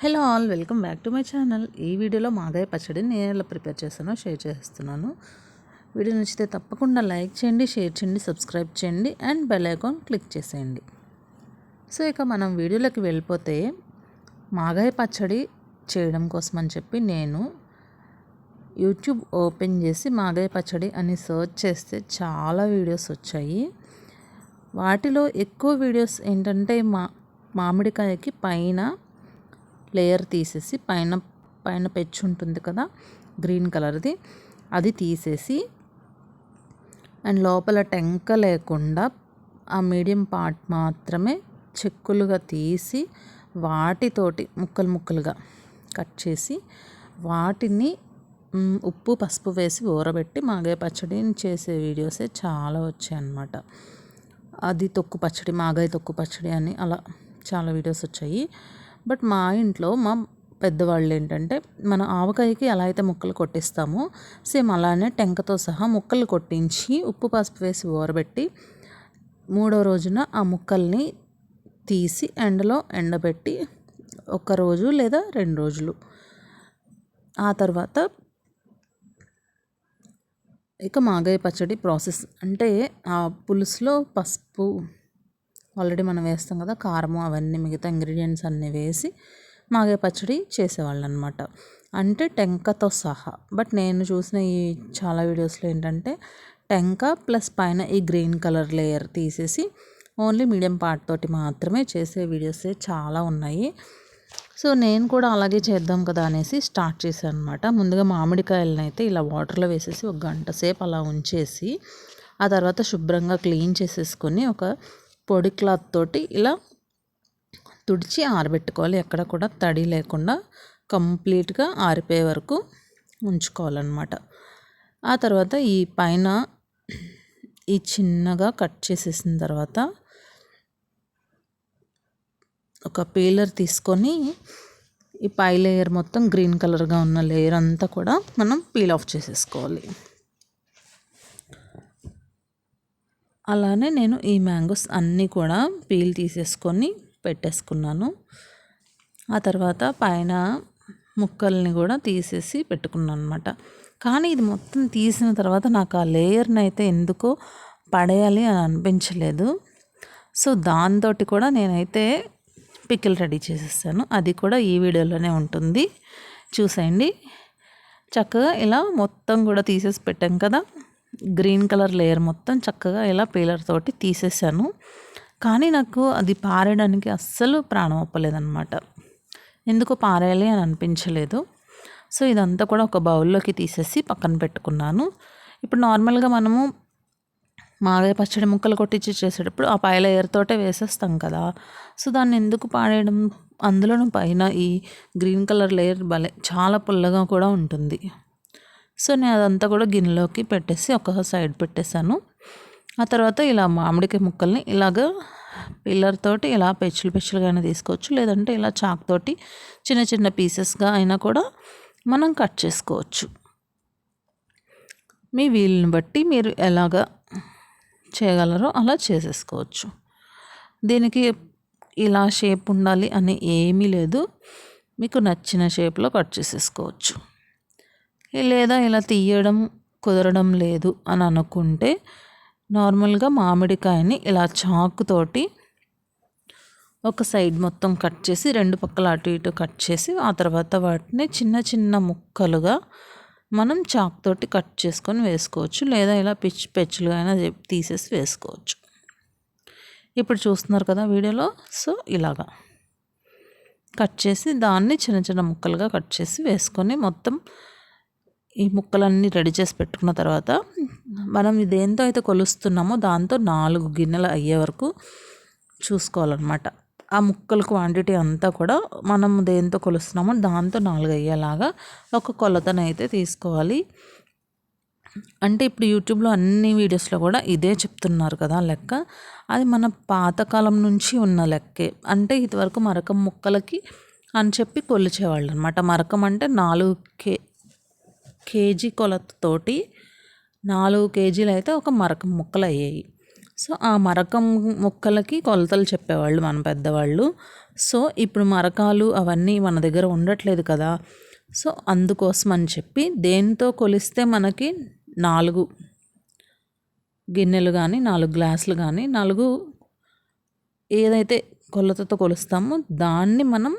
Hello all welcome back to my channel. ఈ వీడియోలో మాగాయ పచ్చడిని నేను ఎలా ప్రిపేర్ చేస్తానో షేర్ చేస్తున్నాను. వీడియో నచ్చితే తప్పకుండా లైక్ చేయండి షేర్ చేయండి సబ్స్క్రైబ్ చేయండి అండ్ బెల్ ఐకాన్ క్లిక్ చేసేయండి. సో ఇక మనం వీడియోలోకి వెళ్ళిపోతే మాగాయ పచ్చడి చేయడం కోసం అని చెప్పి నేను యూట్యూబ్ ఓపెన్ చేసి మాగాయ పచ్చడి అని సెర్చ్ చేస్తే చాలా వీడియోస్ వచ్చాయి. వాటిలో ఎక్కువ వీడియోస్ ఏంటంటే మా మామిడికాయకి పైన లేయర్ తీసేసి పైన పైన పెచ్చు ఉంటుంది కదా గ్రీన్ కలర్ది. అది తీసేసి అండ్ లోపల టెంక లేకుండా ఆ మీడియం పార్ట్ మాత్రమే చెక్కులుగా తీసి వాటితోటి ముక్కలు ముక్కలుగా కట్ చేసి వాటిని ఉప్పు పసుపు వేసి ఊరబెట్టి మాగాయ పచ్చడిని చేసే వీడియోసే చాలా వచ్చాయి అన్నమాట అది తొక్కు పచ్చడి మాగాయ తొక్కు పచ్చడి అని అలా చాలా వీడియోస్ వచ్చాయి. బట్ మా ఇంట్లో మా పెద్దవాళ్ళు ఏంటంటే మన ఆవకాయకి ఎలా అయితే ముక్కలు కొట్టిస్తామో సేమ్ అలానే టెంకతో సహా ముక్కలు కొట్టించి ఉప్పు పసుపు వేసి ఊరబెట్టి మూడో రోజున ఆ ముక్కల్ని తీసి ఎండలో ఎండబెట్టి ఒక రోజు లేదా రెండు రోజులు. ఆ తర్వాత ఇక మాగాయ పచ్చడి ప్రాసెస్ అంటే ఆ పులుసులో పసుపు ఆల్రెడీ మనం వేస్తాం కదా కారము అవన్నీ మిగతా ఇంగ్రీడియంట్స్ అన్నీ వేసి మాగే పచ్చడి చేసేవాళ్ళు అనమాట అంటే టెంకతో సహా. బట్ నేను చూసిన ఈ చాలా వీడియోస్లో ఏంటంటే టెంక ప్లస్ పైన ఈ గ్రీన్ కలర్ లేయర్ తీసేసి ఓన్లీ మీడియం పార్ట్ తోటి మాత్రమే చేసే వీడియోసే చాలా ఉన్నాయి. సో నేను కూడా అలాగే చేద్దాం కదా అనేసి స్టార్ట్ చేశాను అనమాట ముందుగా మామిడికాయలను అయితే ఇలా వాటర్లో వేసేసి ఒక గంట సేపు అలా ఉంచేసి ఆ తర్వాత శుభ్రంగా క్లీన్ చేసేసుకొని ఒక పొడి క్లాత్ తోటి ఇలా తుడిచి ఆరబెట్టుకోవాలి. ఎక్కడ కూడా తడి లేకుండా కంప్లీట్గా ఆరిపోయే వరకు ఉంచుకోవాలన్నమాట. ఆ తర్వాత ఈ పైన ఈ చిన్నగా కట్ చేసేసిన తర్వాత ఒక పీలర్ తీసుకొని ఈ పై లేయర్ మొత్తం గ్రీన్ కలర్గా ఉన్న లేయర్ అంతా కూడా మనం పీల్ ఆఫ్ చేసేసుకోవాలి. అలానే నేను ఈ మ్యాంగోస్ అన్నీ కూడా పీల్ తీసేసుకొని పెట్టేసుకున్నాను. ఆ తర్వాత పైన ముక్కల్ని కూడా తీసేసి పెట్టుకున్నాను అనమాట కానీ ఇది మొత్తం తీసిన తర్వాత నాకు ఆ లేయర్ని అయితే ఎందుకో పడేయాలి అని అనిపించలేదు. సో దాంతో కూడా నేనైతే పికిల్ రెడీ చేసేసాను. అది కూడా ఈ వీడియోలోనే ఉంటుంది. చూసేయండి. చక్కగా ఇలా మొత్తం కూడా తీసేసి పెట్టాం కదా. గ్రీన్ కలర్ లేయర్ మొత్తం చక్కగా ఇలా పీలర్ తోటి తీసేసాను. కానీ నాకు అది పారేయడానికి అస్సలు ప్రాణం ఒప్పలేదన్నమాట. ఎందుకు పారేయాలి అని అనిపించలేదు. సో ఇదంతా కూడా ఒక బౌల్లోకి తీసేసి పక్కన పెట్టుకున్నాను. ఇప్పుడు నార్మల్గా మనము మాగాయ పచ్చడి ముక్కలు కొట్టించి చేసేటప్పుడు ఆ పై లేయర్ తోటే వేసేస్తాం కదా. సో దాన్ని ఎందుకు పాడేయడం అందులోనూ పైన ఈ గ్రీన్ కలర్ లేయర్ భలే చాలా పుల్లగా కూడా ఉంటుంది. సో నేను అదంతా కూడా గిన్నెలోకి పెట్టేసి ఒక సైడ్ పెట్టేశాను. ఆ తర్వాత ఇలా మామిడికాయ ముక్కల్ని ఇలాగ పిల్లర్ తోటి ఇలా పెచ్చులు పెచ్చులుగానే తీసుకోవచ్చు. లేదంటే ఇలా చాక్ తోటి చిన్న చిన్న పీసెస్గా అయినా కూడా మనం కట్ చేసుకోవచ్చు. మీ వీలుని బట్టి మీరు ఎలాగ చేయగలరో అలా చేసేసుకోవచ్చు. దీనికి ఇలా షేప్ ఉండాలి అని ఏమీ లేదు. మీకు నచ్చిన షేప్లో కట్ చేసేసుకోవచ్చు. లేదా ఇలా తీయడం కుదరడం లేదు అని అనుకుంటే నార్మల్గా మామిడికాయని ఇలా చాకుతోటి ఒక సైడ్ మొత్తం కట్ చేసి రెండు పక్కల అటు ఇటు కట్ చేసి ఆ తర్వాత వాటిని చిన్న చిన్న ముక్కలుగా మనం చాక్తోటి కట్ చేసుకొని వేసుకోవచ్చు. లేదా ఇలా పిచ్చి పెచ్చులుగా అయినా తీసేసి వేసుకోవచ్చు. ఇప్పుడు చూస్తున్నారు కదా వీడియోలో? సో ఇలాగా. కట్ చేసి దాన్ని చిన్న చిన్న ముక్కలుగా కట్ చేసి వేసుకొని మొత్తం ఈ ముక్కలన్నీ రెడీ చేసి పెట్టుకున్న తర్వాత మనం దేంతో అయితే కొలుస్తున్నామో దాంతో నాలుగు గిన్నెలు అయ్యే వరకు చూసుకోవాలన్నమాట. ఆ ముక్కల క్వాంటిటీ అంతా కూడా మనం దేంతో కొలుస్తున్నామో దాంతో నాలుగు అయ్యేలాగా ఒక కొలతనైతే తీసుకోవాలి. అంటే ఇప్పుడు యూట్యూబ్లో అన్ని వీడియోస్లో కూడా ఇదే చెప్తున్నారు కదా లెక్క. అది మన పాతకాలం నుంచి ఉన్న లెక్కే. అంటే ఇదివరకు మరకం ముక్కలకి అని చెప్పి కొలిచేవాళ్ళు అనమాట మరకం అంటే నాలుగు కే కేజీ కొలతతోటి నాలుగు కేజీలు అయితే ఒక మరకం ముక్కలు అయ్యాయి సో ఆ మరకం ముక్కలకి కొలతలు చెప్పేవాళ్ళు మన పెద్దవాళ్ళు. సో ఇప్పుడు మరకాలు అవన్నీ మన దగ్గర ఉండట్లేదు కదా. సో అందుకోసం అని చెప్పి దేంతో కొలిస్తే మనకి నాలుగు గిన్నెలు కానీ నాలుగు గ్లాసులు కానీ నాలుగు ఏదైతే కొలతతో కొలుస్తామో దాన్ని మనం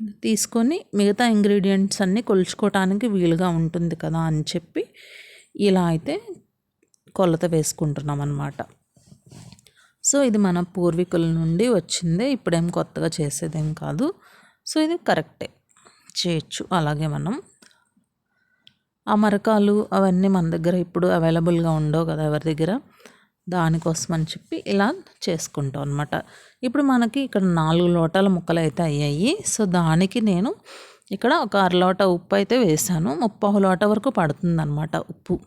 తీసుకొని మిగతా ఇంగ్రీడియంట్స్ అన్నీ కొలుచుకోవటానికి వీలుగా ఉంటుంది కదా అని చెప్పి ఇలా అయితే కొలత వేసుకుంటున్నాం అన్నమాట. సో ఇది మన పూర్వీకుల నుండి వచ్చిందే ఇప్పుడేం కొత్తగా చేసేదేం కాదు. సో ఇది కరెక్టే. చేయొచ్చు. అలాగే మనం ఆ మరకాలు అవన్నీ మన దగ్గర ఇప్పుడు అవైలబుల్గా ఉండవు కదా ఎవరి దగ్గర? దానికోసం అని చెప్పి ఇలా చేసుకుంటాం అనమాట ఇప్పుడు మనకి ఇక్కడ నాలుగు లోటాల ముక్కలు అయితే అయ్యాయి. సో దానికి నేను ఇక్కడ ఒక అర లోట ఉప్పు అయితే వేసాను. ముప్పావు లోట వరకు పడుతుంది అనమాట ఉప్పు.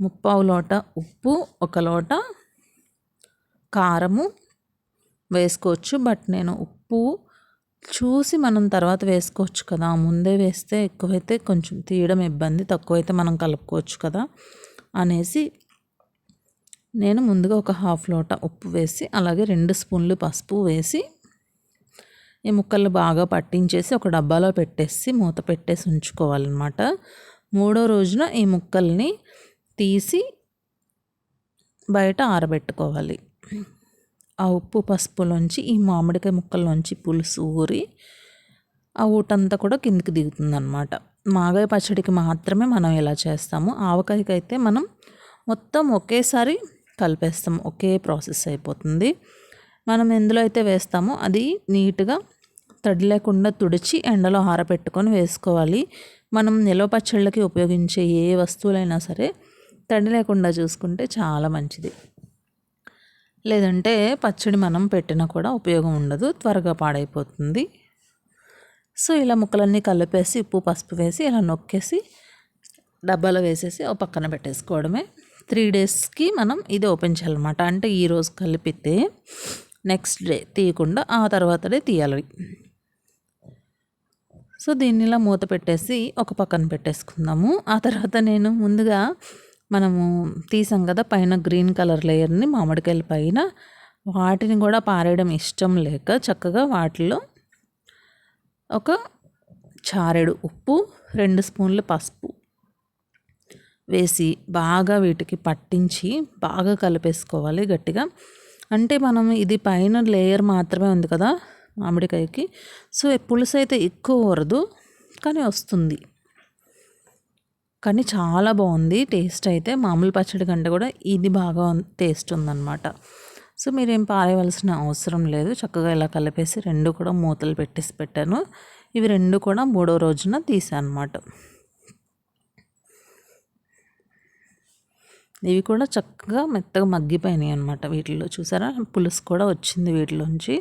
ముప్పావు లోట ఉప్పు ఒక లోట కారము వేసుకోవచ్చు. బట్ నేను ఉప్పు చూసి మనం తర్వాత వేసుకోవచ్చు కదా. ముందే వేస్తే ఎక్కువైతే కొంచెం తీయడం ఇబ్బంది తక్కువైతే మనం కలుపుకోవచ్చు కదా అనేసి నేను ముందుగా ఒక హాఫ్ లోట ఉప్పు వేసి అలాగే రెండు స్పూన్లు పసుపు వేసి ఈ ముక్కలు బాగా పట్టించేసి ఒక డబ్బాలో పెట్టేసి మూత పెట్టేసి ఉంచుకోవాలన్నమాట. మూడో రోజున ఈ ముక్కల్ని తీసి బయట ఆరబెట్టుకోవాలి. ఆ ఉప్పు పసుపులోంచి ఈ మామిడికాయ ముక్కల్లోంచి పులుసు ఊరి ఆ ఊటంతా కూడా కిందికి దిగుతుంది అనమాట మాగాయ పచ్చడికి మాత్రమే మనం ఇలా చేస్తాము. ఆవకాయకి అయితే మనం మొత్తం ఒకేసారి కలిపేస్తాం ఒకే ప్రాసెస్ అయిపోతుంది. మనం ఎందులో అయితే వేస్తామో అది నీట్గా తడి లేకుండా తుడిచి ఎండలో ఆరబెట్టుకొని వేసుకోవాలి. మనం నిలవ పచ్చళ్ళకి ఉపయోగించే ఏ వస్తువులైనా సరే తడి లేకుండా చూసుకుంటే చాలా మంచిది. లేదంటే పచ్చడి మనం పెట్టినా కూడా ఉపయోగం ఉండదు. త్వరగా పాడైపోతుంది. సో ఇలా ముక్కలన్నీ కలిపేసి ఉప్పు పసుపు వేసి ఇలా నొక్కేసి డబ్బాలో వేసేసి ఒక పక్కన పెట్టేసుకోవడమే. త్రీ డేస్కి మనం ఇది ఓపెన్ చేయాలన్నమాట. అంటే ఈరోజు కలిపితే నెక్స్ట్ డే తీయకుండా ఆ తర్వాత డే తీయాలి. సో దీన్ని ఇలా మూత పెట్టేసి ఒక పక్కన పెట్టేసుకుందాము. ఆ తర్వాత నేను ముందుగా మనము తీసాం కదా పైన గ్రీన్ కలర్ లేయర్ని మామిడికాయల పైన. వాటిని కూడా పారేయడం ఇష్టం లేక చక్కగా వాటిలో ఒక చారెడు ఉప్పు రెండు స్పూన్లు పసుపు వేసి బాగా వీటికి పట్టించి బాగా కలిపేసుకోవాలి గట్టిగా. అంటే మనం ఇది పైన లేయర్ మాత్రమే ఉంది కదా మామిడికాయకి. సో పులుసు అయితే ఎక్కువ వరదు కానీ వస్తుంది. కానీ చాలా బాగుంది టేస్ట్ అయితే. మామూలు పచ్చడి కంటే కూడా ఇది బాగా టేస్ట్ ఉందన్నమాట. సో మీరేం పారేయవలసిన అవసరం లేదు. చక్కగా ఇలా కలిపేసి రెండు కూడా మూతలు పెట్టేసి పెట్టాను. ఇవి రెండు కూడా మూడో రోజున తీసాను అనమాట ఇవి కూడా చక్కగా మెత్తగా మగ్గిపోయినాయి అనమాట వీటిలో చూసారా? పులుసు కూడా వచ్చింది వీటిలోంచి.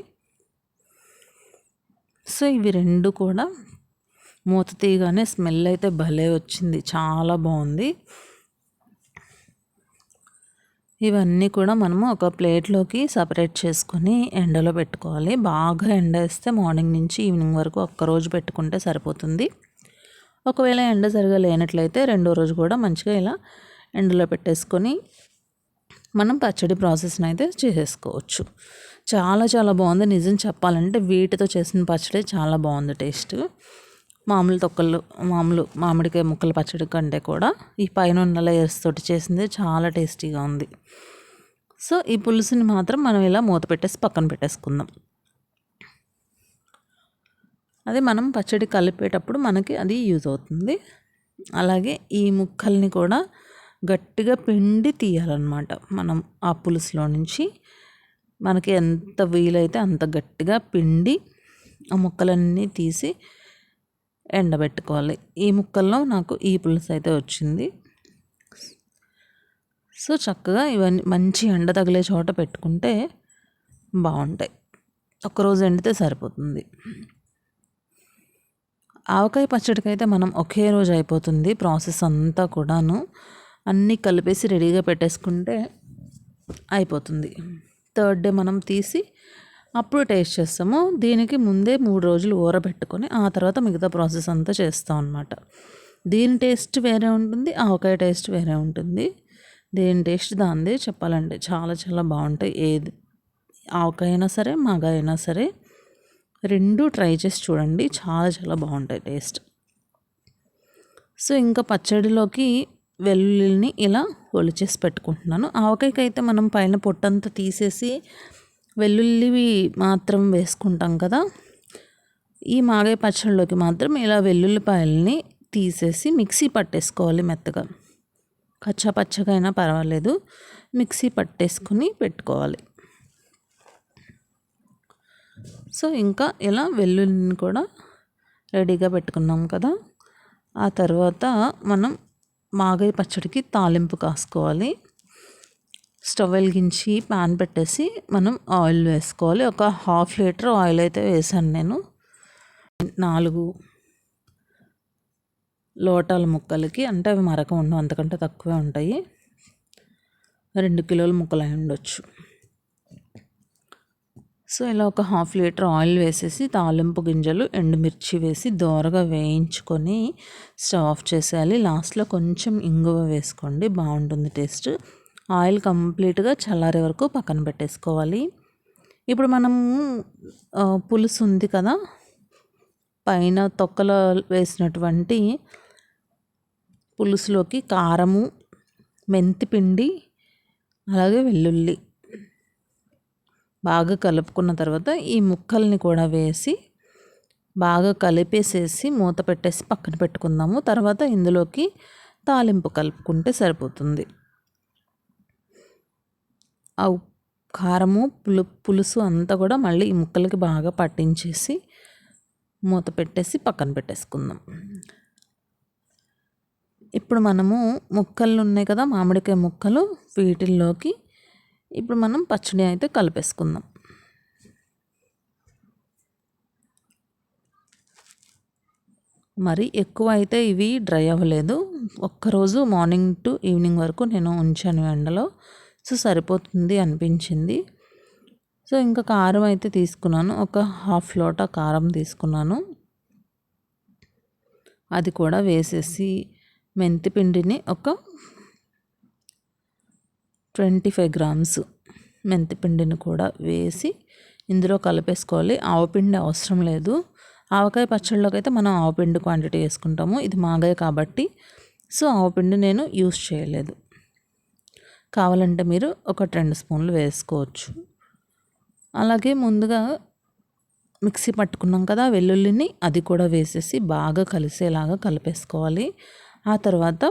సో ఇవి రెండు కూడా మూత తీయగానే స్మెల్ అయితే భలే వచ్చింది. చాలా బాగుంది. ఇవన్నీ కూడా మనము ఒక ప్లేట్లోకి సపరేట్ చేసుకొని ఎండలో పెట్టుకోవాలి. బాగా ఎండ వేస్తే మార్నింగ్ నుంచి ఈవినింగ్ వరకు ఒక్కరోజు పెట్టుకుంటే సరిపోతుంది. ఒకవేళ ఎండ సరిగా లేనట్లయితే రెండో రోజు కూడా మంచిగా ఇలా ఎండలో పెట్టేసుకొని మనం పచ్చడి ప్రాసెస్ని అయితే చేసేసుకోవచ్చు. చాలా చాలా బాగుంది. నిజం చెప్పాలంటే వీటితో చేసిన పచ్చడి చాలా బాగుంది టేస్ట్. మామూలు తొక్కలు మామూలు మామిడికాయ ముక్కల పచ్చడి కంటే కూడా ఈ పైన ఉన్న లేయర్స్ తోటి చేసింది చాలా టేస్టీగా ఉంది. సో ఈ పులుసుని మాత్రం మనం ఇలా మూత పెట్టేసి పక్కన పెట్టేసుకుందాం. అది మనం పచ్చడి కలిపేటప్పుడు మనకి అది యూజ్ అవుతుంది. అలాగే ఈ ముక్కల్ని కూడా గట్టిగా పిండి తీయాలన్నమాట. మనం ఆ పులుసులో నుంచి మనకి ఎంత వీలైతే అంత గట్టిగా పిండి ఆ ముక్కలన్నీ తీసి ఎండబెట్టుకోవాలి. ఈ ముక్కల్లో నాకు ఈ పులుసు అయితే వచ్చింది. సో చక్కగా ఇవన్నీ మంచి ఎండ తగిలే చోట పెట్టుకుంటే బాగుంటాయి. ఒక్కరోజు ఎండితే సరిపోతుంది. ఆవకాయ పచ్చడికి అయితే మనం ఒకే రోజు అయిపోతుంది ప్రాసెస్ అంతా కూడాను. అన్నీ కలిపేసి రెడీగా పెట్టేసుకుంటే అయిపోతుంది. థర్డ్ డే మనం తీసి అప్పుడు టేస్ట్ చేస్తాము. దీనికి ముందే మూడు రోజులు ఊరబెట్టుకొని ఆ తర్వాత మిగతా ప్రాసెస్ అంతా చేస్తాం అనమాట దీని టేస్ట్ వేరే ఉంటుంది ఆవకాయ టేస్ట్ వేరే ఉంటుంది. దేని టేస్ట్ దాందే చెప్పాలంటే చాలా చాలా బాగుంటాయి. ఏది ఆవకాయ అయినా సరే మగ అయినా సరే రెండు ట్రై చేసి చూడండి. చాలా చాలా బాగుంటాయి టేస్ట్. సో ఇంకా పచ్చడిలోకి వెల్లుల్లిని ఇలా ఒలిచేసి పెట్టుకుంటున్నాను. ఆవకాయకి అయితే మనం పైన పొట్టంతా తీసేసి వెల్లుల్లి మాత్రం వేసుకుంటాం కదా. ఈ మాగాయ పచ్చడిలోకి మాత్రం ఇలా వెల్లుల్లిపాయలని తీసేసి మిక్సీ పట్టేసుకోవాలి మెత్తగా. కచ్చా పచ్చగా అయినా పర్వాలేదు. మిక్సీ పట్టేసుకుని పెట్టుకోవాలి. సో ఇంకా ఇలా వెల్లుల్లిని కూడా రెడీగా పెట్టుకున్నాం కదా. ఆ తర్వాత మనం మాగాయ పచ్చడికి తాలింపు కాసుకోవాలి. స్టవ్ వెలిగించి ప్యాన్ పెట్టేసి మనం ఆయిల్ వేసుకోవాలి. ఒక హాఫ్ లీటర్ ఆయిల్ అయితే వేసాను నేను. నాలుగు లోటాల ముక్కలకి అంటే అవి మరక ఉండవు అంతకంటే తక్కువే ఉంటాయి. రెండు కిలోల ముక్కలు అయి ఉండొచ్చు. సో ఇలా ఒక హాఫ్ లీటర్ ఆయిల్ వేసేసి తాలింపు గింజలు ఎండుమిర్చి వేసి దోరగా వేయించుకొని స్టవ్ ఆఫ్ చేసేయాలి. లాస్ట్లో కొంచెం ఇంగువ వేసుకోండి బాగుంటుంది టేస్ట్. ఆయిల్ కంప్లీట్గా చల్లారే వరకు పక్కన పెట్టేసుకోవాలి. ఇప్పుడు మనం పులుసు ఉంది కదా పైన తొక్కలో వేసినటువంటి పులుసులోకి కారము మెంతిపిండి అలాగే వెల్లుల్లి బాగా కలుపుకున్న తర్వాత ఈ ముక్కల్ని కూడా వేసి బాగా కలిపేసేసి మూత పెట్టేసి పక్కన పెట్టుకుందాము. తర్వాత ఇందులోకి తాలింపు కలుపుకుంటే సరిపోతుంది. ఆ కారము పులు పులుసు అంతా కూడా మళ్ళీ ఈ ముక్కలకి బాగా పట్టించేసి మూత పెట్టేసి పక్కన పెట్టేసుకుందాం. ఇప్పుడు మనము ముక్కలు ఉన్నాయి కదా మామిడికాయ ముక్కలు వీటిల్లోకి ఇప్పుడు మనం పచ్చడి అయితే కలిపేసుకుందాం. మరి ఎక్కువ అయితే ఇవి డ్రై అవ్వలేదు. ఒక్కరోజు మార్నింగ్ టు ఈవినింగ్ వరకు నేను ఉంచాను ఎండలో. సో సరిపోతుంది అనిపించింది. సో ఇంకా కారం అయితే తీసుకున్నాను. ఒక హాఫ్ లోటా కారం తీసుకున్నాను. అది కూడా వేసేసి మెంతిపిండిని ఒక ట్వంటీ ఫైవ్ గ్రామ్స్ మెంతిపిండిని కూడా వేసి ఇందులో కలిపేసుకోవాలి. ఆవపిండి అవసరం లేదు. ఆవకాయ పచ్చళ్ళలోకి అయితే మనం ఆవపిండి క్వాంటిటీ వేసుకుంటాము. ఇది మాగాయ కాబట్టి. సో ఆవపిండి నేను యూస్ చేయలేదు. కావాలంటే మీరు ఒక రెండు స్పూన్లు వేసుకోవచ్చు. అలాగే ముందుగా మిక్సీ పట్టుకున్నాం కదా వెల్లుల్లిని అది కూడా వేసేసి బాగా కలిసేలాగా కలిపేసుకోవాలి. ఆ తర్వాత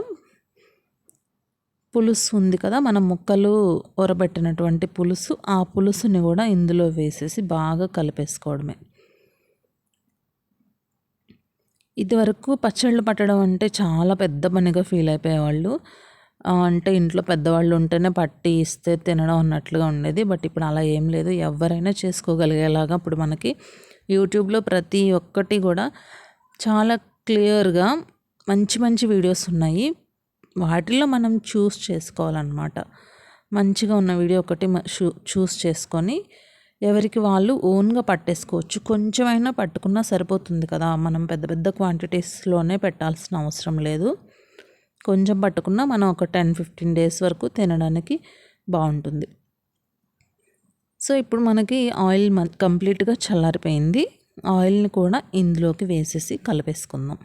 పులుసు ఉంది కదా మనం ముక్కలు ఊరబెట్టినటువంటి పులుసు ఆ పులుసుని కూడా ఇందులో వేసేసి బాగా కలిపేసుకోవడమే. ఇదివరకు పచ్చళ్ళు పట్టడం అంటే చాలా పెద్ద పనిగా ఫీల్ అయిపోయేవాళ్ళు. అంటే ఇంట్లో పెద్దవాళ్ళు ఉంటేనే పట్టి ఇస్తే తినడం అన్నట్లుగా ఉండేది. బట్ ఇప్పుడు అలా ఏం లేదు. ఎవరైనా చేసుకోగలిగేలాగా ఇప్పుడు మనకి యూట్యూబ్లో ప్రతి ఒక్కటి కూడా చాలా క్లియర్గా మంచి మంచి వీడియోస్ ఉన్నాయి. వాటిలో మనం చూస్ చేసుకోవాలన్నమాట. మంచిగా ఉన్న వీడియో ఒకటి చూస్ చేసుకొని ఎవరికి వాళ్ళు ఓన్గా పట్టేసుకోవచ్చు. కొంచెమైనా పట్టుకున్నా సరిపోతుంది కదా. మనం పెద్ద పెద్ద క్వాంటిటీస్లోనే పెట్టాల్సిన అవసరం లేదు. కొంచెం పట్టుకున్నా మనం ఒక టెన్ ఫిఫ్టీన్ డేస్ వరకు తినడానికి బాగుంటుంది. సో ఇప్పుడు మనకి ఆయిల్ కంప్లీట్గా చల్లారిపోయింది. ఆయిల్ని కూడా ఇందులోకి వేసేసి కలిపేసుకుందాం.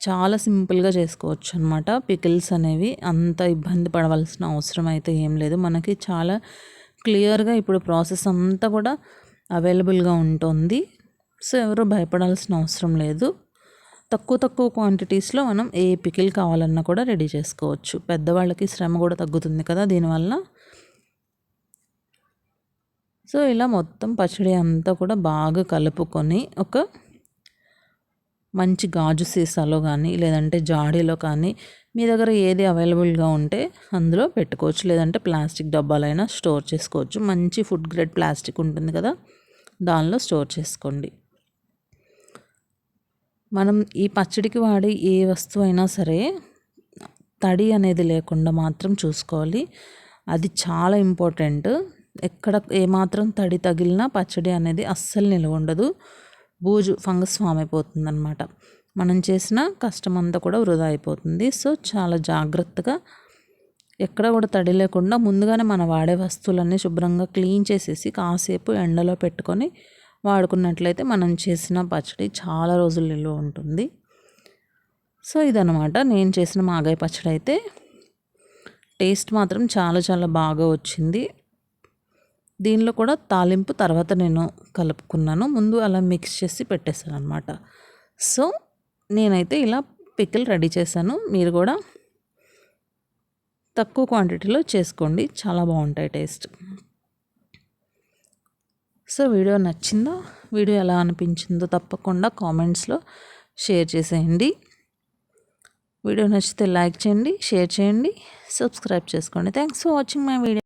చాలా సింపుల్గా చేసుకోవచ్చు అనమాట పికిల్స్ అనేవి అంత ఇబ్బంది పడవలసిన అవసరం అయితే ఏం లేదు. మనకి చాలా క్లియర్గా ఇప్పుడు ప్రాసెస్ అంతా కూడా అవైలబుల్గా ఉంటుంది. సో ఎవరు భయపడాల్సిన అవసరం లేదు. తక్కువ తక్కువ క్వాంటిటీస్లో మనం ఏ పికిల్ కావాలన్నా కూడా రెడీ చేసుకోవచ్చు. పెద్దవాళ్ళకి శ్రమ కూడా తగ్గుతుంది కదా దీనివల్ల. సో ఇలా మొత్తం పచ్చడి అంతా కూడా బాగా కలుపుకొని ఒక మంచి గాజు సీసాలో కానీ లేదంటే జాడీలో కానీ మీ దగ్గర ఏది అవైలబుల్గా ఉంటే అందులో పెట్టుకోవచ్చు. లేదంటే ప్లాస్టిక్ డబ్బాలైనా స్టోర్ చేసుకోవచ్చు. మంచి ఫుడ్ గ్రేడ్ ప్లాస్టిక్ ఉంటుంది కదా దానిలో స్టోర్ చేసుకోండి. మనం ఈ పచ్చడికి వాడే ఏ వస్తువు అయినా సరే తడి అనేది లేకుండా మాత్రం చూసుకోవాలి. అది చాలా ఇంపార్టెంట్. ఎక్కడ ఏమాత్రం తడి తగిలినా పచ్చడి అనేది అస్సలు నిలవ ఉండదు. బూజు ఫంగస్ ఫామ్ అయిపోతుంది అనమాట మనం చేసిన కష్టం అంతా కూడా వృధా అయిపోతుంది. సో చాలా జాగ్రత్తగా ఎక్కడ కూడా తడి లేకుండా ముందుగానే మనం వాడే వస్తువులన్నీ శుభ్రంగా క్లీన్ చేసేసి కాసేపు ఎండలో పెట్టుకొని వాడుకున్నట్లయితే మనం చేసిన పచ్చడి చాలా రోజులు నిల్వ ఉంటుంది. సో ఇదనమాట నేను చేసిన మాగాయ పచ్చడి అయితే టేస్ట్ మాత్రం చాలా చాలా బాగా వచ్చింది. దీనిలో కూడా తాలింపు తర్వాత నేను కలుపుకున్నాను. ముందు అలా మిక్స్ చేసి పెట్టేశాను అనమాట సో నేనైతే ఇలా పికిల్ రెడీ చేశాను. మీరు కూడా తక్కువ క్వాంటిటీలో చేసుకోండి. చాలా బాగుంటాయి టేస్ట్. సో వీడియో నచ్చిందో? వీడియో ఎలా అనిపించిందో తప్పకుండా కామెంట్స్లో షేర్ చేసేయండి. వీడియో నచ్చితే లైక్ చేయండి షేర్ చేయండి సబ్స్క్రైబ్ చేసుకోండి. Thanks for watching my video